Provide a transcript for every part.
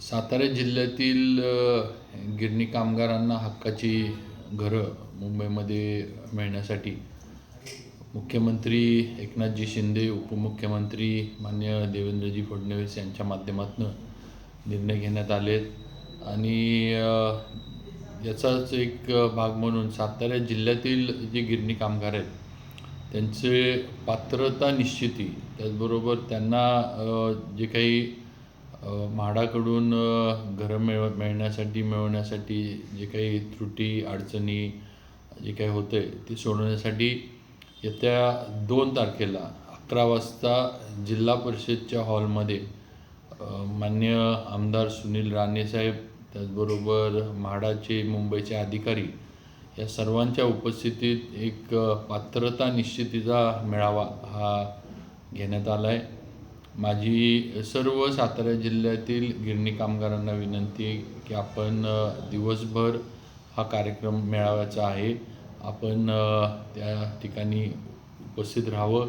सातारा जिल्ह्यातील गिरणी कामगारांना हक्काची घरं मुंबईमध्ये मिळण्यासाठी मुख्यमंत्री एकनाथजी शिंदे उपमुख्यमंत्री मान्य देवेंद्रजी फडणवीस यांच्या माध्यमातून निर्णय घेण्यात आले आणि याचाच एक भाग म्हणून सातारा जिल्ह्यातील जे गिरणी कामगार आहेत त्यांचे पात्रता निश्चिती. त्याचबरोबर त्यांना जे काही म्हाडाकडून घरं मिळ मिळण्यासाठी मिळवण्यासाठी जे काही त्रुटी अडचणी जे काही होतं आहे ते सोडवण्यासाठी येत्या दोन तारखेला अकरा वाजता जिल्हा परिषदच्या हॉलमध्ये मान्य आमदार सुनील राणेसाहेब त्याचबरोबर म्हाडाचे मुंबईचे अधिकारी या सर्वांच्या उपस्थितीत एक पात्रता निश्चितीचा मेळावा हा घेण्यात आला आहे माझी सर्व सातारा जिल्ह्यातील गिरणी कामगारांना विनंती आहे की आपण दिवसभर हा कार्यक्रम मेळाव्याचा आहे. आपण त्या ठिकाणी उपस्थित राहावं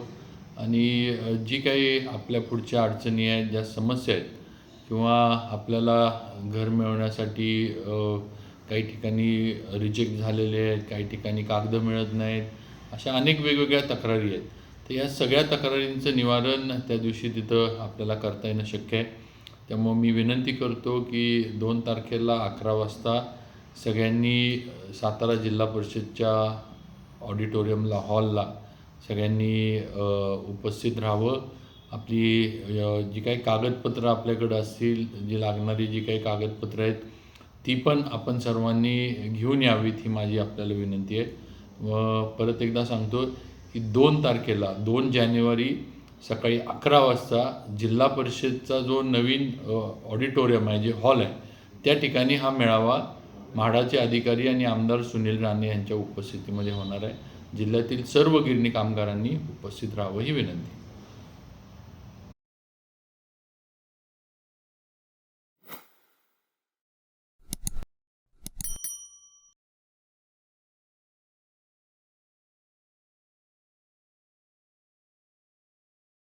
आणि जी काही आपल्या पुढच्या अडचणी आहेत ज्या समस्या आहेत किंवा आपल्याला घर मिळवण्यासाठी काही ठिकाणी रिजेक्ट झालेले आहेत काही ठिकाणी कागद मिळत नाहीत अशा अनेक वेगवेगळ्या तक्रारी आहेत. तर या सगळ्या तक्रारींचं निवारण त्या दिवशी तिथं आपल्याला करता येणं शक्य आहे. त्यामुळं मी विनंती करतो की दोन तारखेला अकरा वाजता सगळ्यांनी सातारा जिल्हा परिषदच्या ऑडिटोरियमला हॉलला सगळ्यांनी उपस्थित राहावं. आपली जी काही कागदपत्रं आपल्याकडं असतील जी लागणारी जी काही कागदपत्रं आहेत ती पण आपण सर्वांनी घेऊन यावीत ही माझी आपल्याला विनंती आहे. व परत एकदा सांगतो की दोन तारखेला दोन जानेवारी सकाळी अकरा वाजता जिल्हा परिषदचा जो नवीन ऑडिटोरियम आहे जे हॉल आहे त्या ठिकाणी हा मेळावा म्हाडाचे अधिकारी आणि आमदार सुनील राणे यांच्या उपस्थितीमध्ये होणार आहे. जिल्ह्यातील सर्व गिरणी कामगारांनी उपस्थित राहावं ही विनंती.